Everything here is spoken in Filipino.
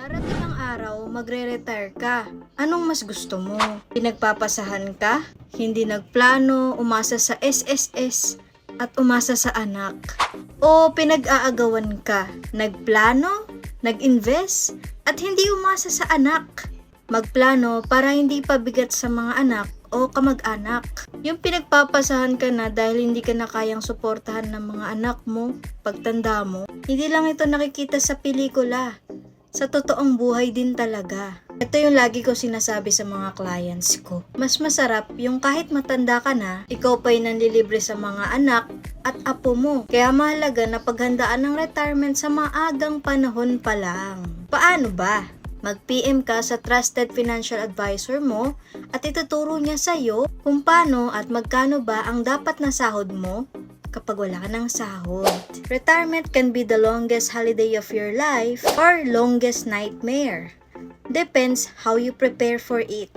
Darating ang araw, magre-retire ka. Anong mas gusto mo? Pinagpapasahan ka? Hindi nagplano, umasa sa SSS, at umasa sa anak? O pinag-aagawan ka? Nagplano, nag-invest, at hindi umasa sa anak? Magplano para hindi pabigat sa mga anak o kamag-anak. Yung pinagpapasahan ka na dahil hindi ka na kayang suportahan ng mga anak mo, pagtanda mo, hindi lang ito nakikita sa pelikula. Sa totoong buhay din talaga. Ito yung lagi ko sinasabi sa mga clients ko. Mas masarap yung kahit matanda ka na, ikaw pa'y nanlilibre sa mga anak at apo mo. Kaya mahalaga na paghandaan ng retirement sa maagang panahon pa lang. Paano ba? Mag-PM ka sa trusted financial advisor mo at ituturo niya sa iyo kung paano at magkano ba ang dapat na sahod mo kapag wala ka ng sahod. Retirement can be the longest holiday of your life or longest nightmare. Depends how you prepare for it.